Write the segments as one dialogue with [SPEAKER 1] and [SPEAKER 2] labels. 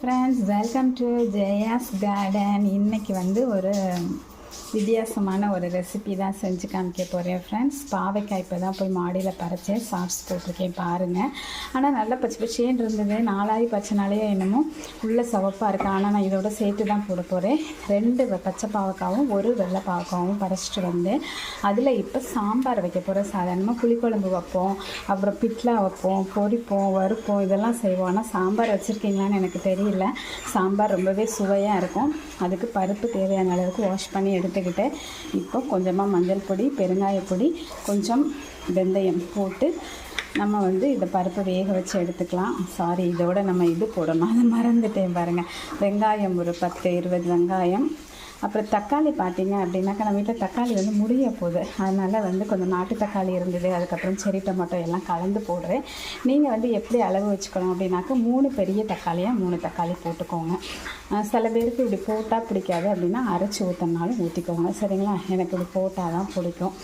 [SPEAKER 1] Friends welcome to Jaya's garden இன்னைக்கு வந்து ஒரு வித்தியாசமான ஒரு ரெசிபி தான் செஞ்சு காமிக்க போகிறேன் ஃப்ரெண்ட்ஸ் பாவைக்காய் இப்போ தான் போய் மாடியில் பறித்தேன் சாப்ஸ் போட்டிருக்கேன் பாருங்கள் ஆனால் நல்லா பச்சை பச்சேன்னு இருந்தது. நாலாயி பச்சைனாலே என்னமோ உள்ளே சிவப்பாக இருக்கு. ஆனால் நான் இதோட சேர்த்து தான் போட போகிறேன் ரெண்டு பச்சை பாவக்காவும் ஒரு வெள்ளை பாவக்காவும் பறிச்சிட்டு வந்தேன். அதில் இப்போ சாம்பார் வைக்க போகிறேன் சாதாரணமாக புளிக்குழம்பு வைப்போம் அப்புறம் பிட்லா வைப்போம் பொரிப்போம் வறுப்போம் இதெல்லாம் செய்வோம். ஆனால் சாம்பார் வச்சுருக்கீங்களான்னு எனக்கு தெரியல. சாம்பார் ரொம்பவே சுவையாக இருக்கும். அதுக்கு பருப்பு தேவையான அளவுக்கு வாஷ் பண்ணி எடுத்துக்கிட்டு இப்போ கொஞ்சமாக மஞ்சள் பொடி பெருங்காயப்பொடி கொஞ்சம் வெந்தயம் போட்டு நம்ம வந்து இந்த பருப்பை வேக வச்சு எடுத்துக்கலாம். சாரி இதோட நம்ம இது போடணும். அது மறந்துட்டேன் பாருங்கள் வெங்காயம் ஒரு பத்து இருபது வெங்காயம். அப்புறம் தக்காளி பார்த்தீங்க அப்படின்னாக்கா நம்ம வீட்டில் தக்காளி வந்து முடிய போகுது. அதனால் வந்து கொஞ்சம் நாட்டு தக்காளி இருந்தது அதுக்கப்புறம் செரி டொமேட்டோ எல்லாம் கலந்து போடுறேன். நீங்கள் வந்து எப்படி அளவு வச்சுக்கணும் அப்படின்னாக்கா மூணு பெரிய தக்காளியாக மூணு தக்காளி போட்டுக்கோங்க. சில பேருக்கு இப்படி போட்டால் பிடிக்காது அப்படின்னா அரைச்சி ஊற்றினாலும் ஊற்றிக்கோங்க சரிங்களா? எனக்கு இப்படி போட்டால் தான் பிடிக்கும்.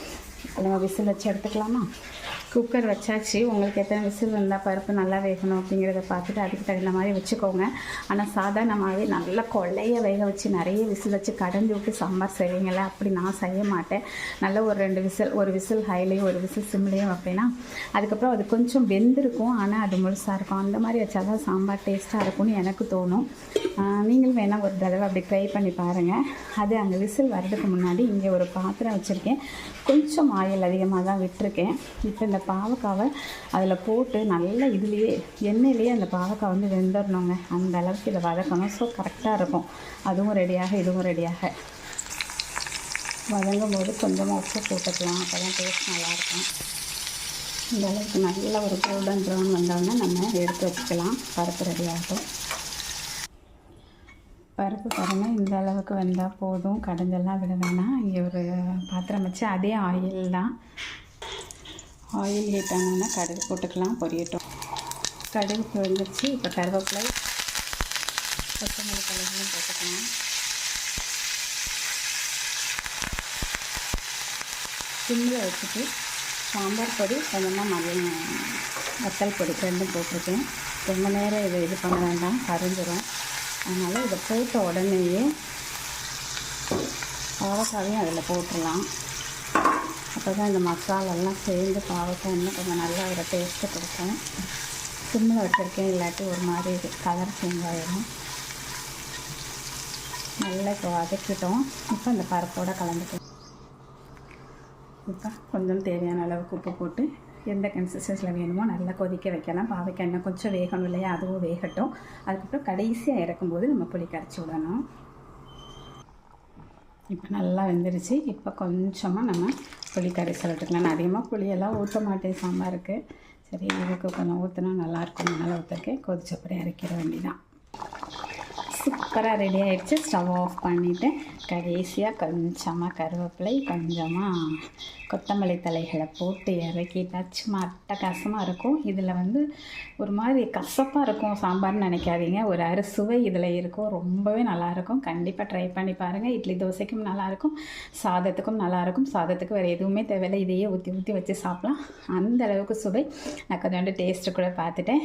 [SPEAKER 1] நம்ம விசில் வச்சு எடுத்துக்கலாமா? குக்கர் வச்சாச்சு. உங்களுக்கு எத்தனை விசில் இருந்தால் பருப்பு நல்லா வேகணும் அப்படிங்கிறத பார்த்துட்டு அதுக்கு தகுந்த மாதிரி வச்சுக்கோங்க. ஆனால் சாதாரணமாகவே நல்லா கொள்ளைய வேக வச்சு நிறைய விசில் வச்சு கடைஞ்சி விட்டு சாம்பார் செய்வீங்களே அப்படி நான் செய்ய மாட்டேன். நல்ல ஒரு ரெண்டு விசில் ஒரு விசில் ஹைலேயும் ஒரு விசில் சிம்லேயும் வைப்பேன்னா அதுக்கப்புறம் அது கொஞ்சம் வெந்திருக்கும். ஆனால் அது முழுசாக இருக்கும். அந்த மாதிரி வச்சாதான் சாம்பார் டேஸ்ட்டாக இருக்கும்னு எனக்கு தோணும். நீங்களும் வேணால் ஒரு தடவை அப்படி ட்ரை பண்ணி பாருங்கள் அது அங்கே விசில் வர்றதுக்கு முன்னாடி இங்கே ஒரு பாத்திரம் வச்சுருக்கேன். கொஞ்சம் ஆயில் அதிகமாக தான் விட்டுருக்கேன். இப்போ இந்த பாவக்காவை அதில் போட்டு நல்லா இதுலேயே எண்ணெயிலேயே அந்த பாவக்காய் வந்து வெந்துடணுங்க அந்த அளவுக்கு இதை வதக்கணும். ஸோ கரெக்டாக இருக்கும். அதுவும் ரெடியாக இதுவும் ரெடியாக வதங்கும் போது கொஞ்சமாக உப்பு போட்டுக்கலாம். அப்போ தான் டேஸ்ட் நல்லாயிருக்கும் இந்த அளவுக்கு நல்ல ஒரு கோல்டன் ப்ரௌன் வந்தோடனே நம்ம எடுத்து வச்சுக்கலாம். பருப்பு ரெடி பருப்பு பாருங்கள் இந்த அளவுக்கு வந்தால் போதும். கடைஞ்செல்லாம் விட வேணாம். இங்கே ஒரு பாத்திரம் வச்சு அதே ஆயில் தான். ஆயில் ஹீட் ஆனோன்னா கடுகு போட்டுக்கலாம் பொரியட்டும். கடுகு வந்துச்சு இப்போ கருவேப்பிலை கொத்தமல்லி கலர்களும் போட்டுக்கலாம். சிம்மில் வச்சுட்டு சாம்பார் பொடி கொஞ்சமாக மதியம் வத்தல் பொடி ரெண்டும் போட்டிருக்கேன். ரொம்ப நேரம் இதை இது பண்ண வேண்டாம் கரைஞ்சிரும். அதனால் இதை போட்ட உடனேயே பாவக்காயும் அதில் போட்டுடலாம். அப்போ தான் இந்த மசாலாலாம் சேர்ந்து பாவக்காய் இன்னும் கொஞ்சம் நல்லா ஒரு டேஸ்ட்டு கொடுக்கும் சிம்மில் வச்சுருக்கேன் இல்லாட்டி ஒரு மாதிரி இது கலர் சேஞ்சாயிடும் நல்லா இப்போ வதக்கிட்டோம். இப்போ இந்த பருப்போடு கலந்துட்டோம் இப்போ கொஞ்சம் தேவையான அளவுக்கு உப்பு போட்டு எந்த கன்சிஸ்டன்ஸில் வேணுமோ நல்லா கொதிக்க வைக்கலாம். பாவைக்காய் இன்னும் கொஞ்சம் வேகணும் இல்லையா? அதுவும் வேகட்டும். அதுக்கப்புறம் கடைசியாக இறக்கும்போது நம்ம புளி கரைச்சி விடணும். இப்போ நல்லா வெந்துருச்சு. இப்போ கொஞ்சமாக நம்ம புளி கரைசல் எடுத்துக்கலாம் நான் அதிகமாக புளியெல்லாம் ஊற்ற மாட்டேன் சாம்பாருக்கு. சரி இதுக்கு கொஞ்சம் ஊற்றினா நல்லாயிருக்கும் நல்லா ஊற்றிருக்கேன் கொதிச்சப்பறம் இறக்கிற வேண்டிதான். சூப்பராக ரெடி ஆகிடுச்சு ஸ்டவ் ஆஃப் பண்ணிவிட்டு கடைசியாக கொஞ்சமாக கருவேப்பிலை கொஞ்சமாக கொத்தமல்லி தலைகளை போட்டு இறக்கிட்டாச்சு அட்டகாசமாக இருக்கும். இதில் வந்து ஒரு மாதிரி கசப்பாக இருக்கும். சாம்பார்னு நினைக்காதீங்க. ஒரு அறுசுவை இதில் இருக்கும். ரொம்பவே நல்லாயிருக்கும் கண்டிப்பாக ட்ரை பண்ணி பாருங்கள் இட்லி தோசைக்கும் நல்லாயிருக்கும் சாதத்துக்கும் நல்லாயிருக்கும் சாதத்துக்கு வேறு எதுவுமே தேவையில்லை. இதையே ஊற்றி ஊற்றி வச்சு சாப்பிட்லாம். அந்த அளவுக்கு சுவை. நான் கொஞ்சோண்டு டேஸ்ட்டு கூட பார்த்துட்டேன்.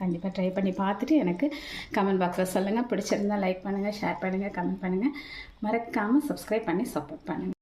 [SPEAKER 1] கண்டிப்பாக ட்ரை பண்ணி பார்த்துட்டு எனக்கு கமெண்ட் பாக்ஸில் சொல்லுங்கள் பிடிச்சிருந்தா லைக் பண்ணுங்கள் ஷேர் பண்ணுங்கள் கமெண்ட் பண்ணுங்கள் மறக்காமல் சப்ஸ்கிரைப் பண்ணி சப்போர்ட் பண்ணுங்கள்